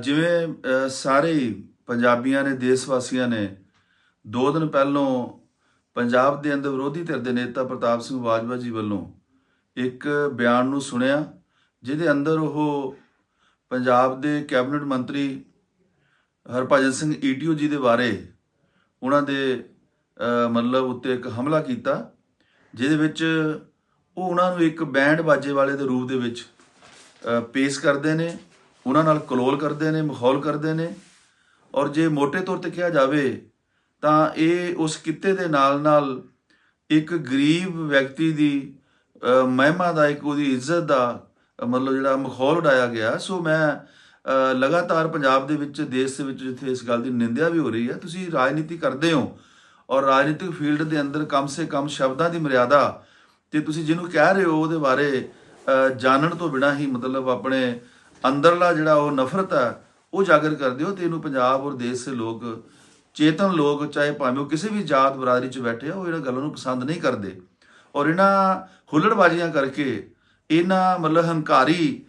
ਜਿਵੇਂ ਸਾਰੇ ਪੰਜਾਬੀਆਂ ਨੇ ਦੇਸ਼ ਵਾਸੀਆਂ ਨੇ ਦੋ ਦਿਨ ਪਹਿਲੋਂ ਪੰਜਾਬ ਦੇ ਅੰਦਰ ਵਿਰੋਧੀ ਧਿਰ ਦੇ ਨੇਤਾ ਪ੍ਰਤਾਪ ਸਿੰਘ ਬਾਜਵਾ ਜੀ ਵੱਲੋਂ ਇੱਕ ਬਿਆਨ ਨੂੰ ਸੁਣਿਆ, ਜਿਹਦੇ ਅੰਦਰ ਉਹ ਪੰਜਾਬ ਦੇ ਕੈਬਨਿਟ ਮੰਤਰੀ ਹਰਭਜਨ ਸਿੰਘ ਈਟੀਓ ਜੀ ਦੇ ਬਾਰੇ ਉਹਨਾਂ ਦੇ ਮਤਲਬ ਉੱਤੇ ਇੱਕ ਹਮਲਾ ਕੀਤਾ, ਜਿਹਦੇ ਵਿੱਚ ਉਹ ਉਹਨਾਂ ਨੂੰ ਇੱਕ ਬੈਂਡ ਬਾਜੇ ਵਾਲੇ ਦੇ ਰੂਪ ਦੇ ਵਿੱਚ ਪੇਸ਼ ਕਰਦੇ ਨੇ। ਉਹਨਾਂ ਨਾਲ ਕਲੋਲ ਕਰਦੇ ਨੇ, ਮਖੌਲ ਕਰਦੇ ਨੇ। ਔਰ ਜੇ ਮੋٹے ਤੌਰ ਤੇ ਕਿਹਾ ਜਾਵੇ, ਤਾਂ ਇਹ ਉਸ ਕਿੱਤੇ ਦੇ ਨਾਲ ਨਾਲ ਇੱਕ ਗਰੀਬ ਵਿਅਕਤੀ ਦੀ ਮਹਿਮਾ ਦਾ, ਇੱਕ ਉਹਦੀ ਇੱਜ਼ਤ ਦਾ ਮਤਲਬ ਜਿਹੜਾ ਮਖੌਲ ਉਡਾਇਆ ਗਿਆ। ਸੋ ਮੈਂ ਲਗਾਤਾਰ ਪੰਜਾਬ ਦੇ ਵਿੱਚ, ਦੇਸ਼ ਦੇ ਵਿੱਚ ਜਿੱਥੇ ਇਸ ਗੱਲ ਦੀ ਨਿੰਦਿਆ ਵੀ ਹੋ ਰਹੀ ਹੈ, ਤੁਸੀਂ ਰਾਜਨੀਤੀ ਕਰਦੇ ਹੋ। ਔਰ ਰਾਜਨੀਤਿਕ ਫੀਲਡ ਦੇ ਅੰਦਰ ਕਮ ਸੇ ਕਮ ਸ਼ਬਦਾਂ ਦੀ ਮਰਿਆਦਾ, ਤੇ ਤੁਸੀਂ ਜਿਹਨੂੰ ਕਹਿ ਰਹੇ ਹੋ, ਉਹਦੇ ਬਾਰੇ ਜਾਣਨ ਤੋਂ ਬਿਨਾਂ ਹੀ ਮਤਲਬ ਆਪਣੇ ਅੰਦਰਲਾ ਜਿਹੜਾ ਉਹ ਨਫ਼ਰਤ ਹੈ, ਉਹ ਜਾਗਰ ਕਰ ਦਿਓ ਤੇ ਇਹਨੂੰ ਪੰਜਾਬ ਔਰ ਦੇਸ਼ ਦੇ ਲੋਕ, ਚੇਤਨ ਲੋਕ, ਚਾਹੇ ਭਾਵੇਂ ਉਹ ਕਿਸੇ ਵੀ ਜਾਤ ਬਰਾਦਰੀ 'ਚ ਬੈਠੇ ਆ, ਉਹ ਇਹਨਾਂ ਗੱਲਾਂ ਨੂੰ ਪਸੰਦ ਨਹੀਂ ਕਰਦੇ। ਔਰ ਇਹਨਾਂ ਹੁੱਲੜਬਾਜ਼ੀਆਂ ਕਰਕੇ, ਇਹਨਾਂ ਮਤਲਬ ਹੰਕਾਰੀ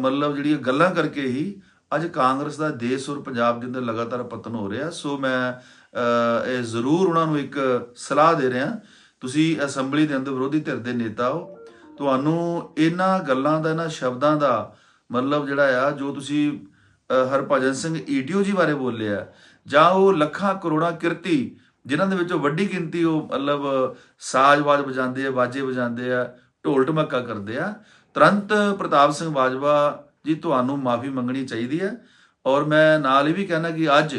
ਮਤਲਬ ਜਿਹੜੀਆਂ ਗੱਲਾਂ ਕਰਕੇ ਹੀ ਅੱਜ ਕਾਂਗਰਸ ਦਾ ਦੇਸ਼ ਔਰ ਪੰਜਾਬ ਦੇ ਅੰਦਰ ਲਗਾਤਾਰ ਪਤਨ ਹੋ ਰਿਹਾ। ਸੋ ਮੈਂ ਇਹ ਜ਼ਰੂਰ ਉਹਨਾਂ ਨੂੰ ਇੱਕ ਸਲਾਹ ਦੇ ਰਿਹਾ। ਤੁਸੀਂ ਅਸੈਂਬਲੀ ਦੇ ਅੰਦਰ ਵਿਰੋਧੀ ਧਿਰ ਦੇ ਨੇਤਾ ਹੋ। ਤੁਹਾਨੂੰ ਇਹਨਾਂ ਗੱਲਾਂ ਦਾ, ਇਹਨਾਂ ਸ਼ਬਦਾਂ ਦਾ ਮਤਲਬ ਜਿਹੜਾ ਆ, ਜੋ ਤੁਸੀਂ ਹਰਭਜਨ ਸਿੰਘ ਈਟੀਓ ਜੀ ਬਾਰੇ ਬੋਲਿਆ, ਜਾਂ ਉਹ ਲੱਖਾਂ ਕਰੋੜਾਂ ਕਿਰਤੀ, ਜਿਨ੍ਹਾਂ ਦੇ ਵਿੱਚੋਂ ਵੱਡੀ ਗਿਣਤੀ ਉਹ ਮਤਲਬ ਸਾਜ਼-ਬਾਜ਼ ਵਜਾਉਂਦੇ ਆ ਬਾਜੇ ਵਜਾਉਂਦੇ ਆ, ਢੋਲ ਢਮੱਕਾ ਕਰਦੇ ਆ, ਤੁਰੰਤ ਪ੍ਰਤਾਪ ਸਿੰਘ ਬਾਜਵਾ ਜੀ ਤੁਹਾਨੂੰ ਮਾਫੀ ਮੰਗਣੀ ਚਾਹੀਦੀ ਹੈ। ਔਰ ਮੈਂ ਨਾਲ ਇਹ ਵੀ ਕਹਿਣਾ ਕਿ ਅੱਜ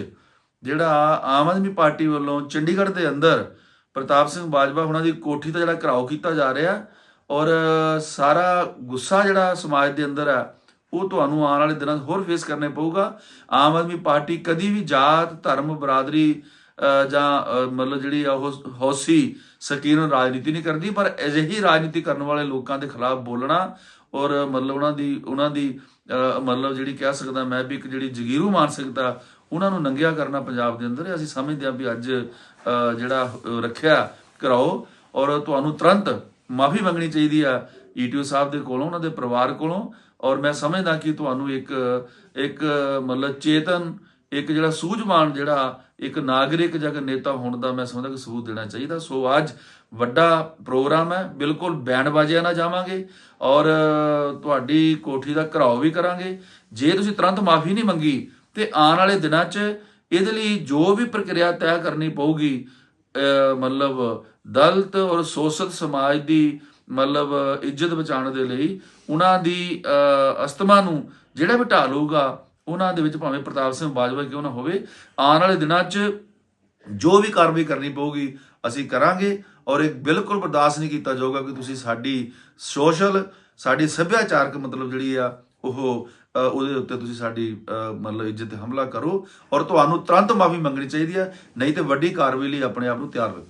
ਜਿਹੜਾ ਆਮ ਆਦਮੀ ਪਾਰਟੀ ਵੱਲੋਂ ਚੰਡੀਗੜ੍ਹ ਦੇ ਅੰਦਰ ਪ੍ਰਤਾਪ ਸਿੰਘ ਬਾਜਵਾ ਉਹਨਾਂ ਦੀ ਕੋਠੀ ਦਾ ਜਿਹੜਾ ਘਰਾਓ ਕੀਤਾ ਜਾ ਰਿਹਾ, ਔਰ ਸਾਰਾ ਗੁੱਸਾ ਜਿਹੜਾ ਸਮਾਜ ਦੇ ਅੰਦਰ ਆ ਉਹ ਤੁਹਾਨੂੰ ਆਉਣ ਵਾਲੇ ਦਿਨਾਂ 'ਚ ਹੋਰ ਫੇਸ ਕਰਨੇ ਪਊਗਾ। ਆਮ ਆਦਮੀ ਪਾਰਟੀ ਕਦੀ ਵੀ ਜਾਤ, ਧਰਮ, ਬਰਾਦਰੀ ਜਾਂ ਮਤਲਬ ਜਿਹੜੀ ਆ ਉਹ ਹੌਸੀ, ਸਕੀਨ ਰਾਜਨੀਤੀ ਨਹੀਂ ਕਰਦੀ, ਪਰ ਅਜਿਹੀ ਰਾਜਨੀਤੀ ਕਰਨ ਵਾਲੇ ਲੋਕਾਂ ਦੇ ਖਿਲਾਫ ਬੋਲਣਾ ਔਰ ਮਤਲਬ ਉਹਨਾਂ ਦੀ ਉਹਨਾਂ ਦੀ ਮਤਲਬ ਜਿਹੜੀ ਕਹਿ ਸਕਦਾ ਮੈਂ ਵੀ ਇੱਕ ਜਿਹੜੀ ਜਗੀਰੂ ਮਾਨਸਿਕਤਾ ਉਹਨਾਂ ਨੂੰ ਨੰਗਿਆ ਕਰਨਾ ਪੰਜਾਬ ਦੇ ਅੰਦਰ, ਅਸੀਂ ਸਮਝਦੇ ਹਾਂ ਵੀ ਅੱਜ ਜਿਹੜਾ ਰੱਖਿਆ, ਕਰਾਓ ਔਰ ਤੁਹਾਨੂੰ ਤੁਰੰਤ ਮਾਫੀ ਮੰਗਣੀ ਚਾਹੀਦੀ ਆ ਈਟੀਓ ਸਾਹਿਬ ਦੇ ਕੋਲੋਂ, ਉਹਨਾਂ ਦੇ ਪਰਿਵਾਰ ਕੋਲੋਂ। ਔਰ ਮੈਂ ਸਮਝਦਾ ਕਿ ਤੁਹਾਨੂੰ ਇੱਕ ਇੱਕ ਮਤਲਬ ਚੇਤਨ, ਇੱਕ ਜਿਹੜਾ ਸੂਝਵਾਨ ਜਿਹੜਾ ਇੱਕ ਨਾਗਰਿਕ ਜਗ ਨੇਤਾ ਹੋਣ ਦਾ ਮੈਂ ਸਮਝਦਾ ਕਿ ਸਬੂਤ ਦੇਣਾ ਚਾਹੀਦਾ। ਸੋ ਅੱਜ ਵੱਡਾ ਪ੍ਰੋਗਰਾਮ ਹੈ, ਬਿਲਕੁਲ ਬੈਂਡ ਬਾਜਿਆਂ ਨਾਲ ਜਾਵਾਂਗੇ ਔਰ ਤੁਹਾਡੀ ਕੋਠੀ ਦਾ ਘਰਾਓ ਵੀ ਕਰਾਂਗੇ। ਜੇ ਤੁਸੀਂ ਤੁਰੰਤ ਮਾਫੀ ਨਹੀਂ ਮੰਗੀ ਤੇ ਆਉਣ ਵਾਲੇ ਦਿਨਾਂ 'ਚ ਇਹਦੇ ਲਈ ਜੋ ਵੀ ਪ੍ਰਕਿਰਿਆ ਤੈਅ ਕਰਨੀ ਪਊਗੀ ਮਤਲਬ ਦਲਤ ਔਰ ਸ਼ੋਸ਼ਿਤ ਸਮਾਜ ਦੀ ਮਤਲਬ ਇੱਜ਼ਤ ਬਚਾਉਣ ਦੇ ਲਈ ਉਹਨਾਂ ਦੀ ਅਹ, ਅਸਤਮਾ ਨੂੰ ਜਿਹੜਾ ਵੀ ਢਾਹ ਲਊਗਾ ਉਹਨਾਂ ਦੇ ਵਿੱਚ ਭਾਵੇਂ ਪ੍ਰਤਾਪ ਸਿੰਘ ਬਾਜਵਾ ਕਿਉਂ ਨਾ ਹੋਵੇ ਆਉਣ ਵਾਲੇ ਦਿਨਾਂ 'ਚ ਜੋ ਵੀ ਕਾਰਵਾਈ ਕਰਨੀ ਪਊਗੀ ਅਸੀਂ ਕਰਾਂਗੇ ਔਰ ਇਹ ਬਿਲਕੁਲ ਬਰਦਾਸ਼ਤ ਨਹੀਂ ਕੀਤਾ ਜਾਊਗਾ ਕਿ ਤੁਸੀਂ ਸਾਡੀ ਸੋਸ਼ਲ ਸਾਡੀ ਸੱਭਿਆਚਾਰਕ ਮਤਲਬ ਜਿਹੜੀ ਆ ਉਹ ਉਹਦੇ ਉੱਤੇ ਤੁਸੀਂ ਸਾਡੀ ਮਤਲਬ ਇੱਜ਼ਤ ਤੇ ਹਮਲਾ ਕਰੋ ਔਰ ਤੁਹਾਨੂੰ ਤੁਰੰਤ ਮਾਫੀ ਮੰਗਣੀ ਚਾਹੀਦੀ ਹੈ, ਨਹੀਂ ਤੇ ਵੱਡੀ ਕਾਰਵਾਈ ਲਈ ਆਪਣੇ ਆਪ ਨੂੰ ਤਿਆਰ ਰੱਖੋ।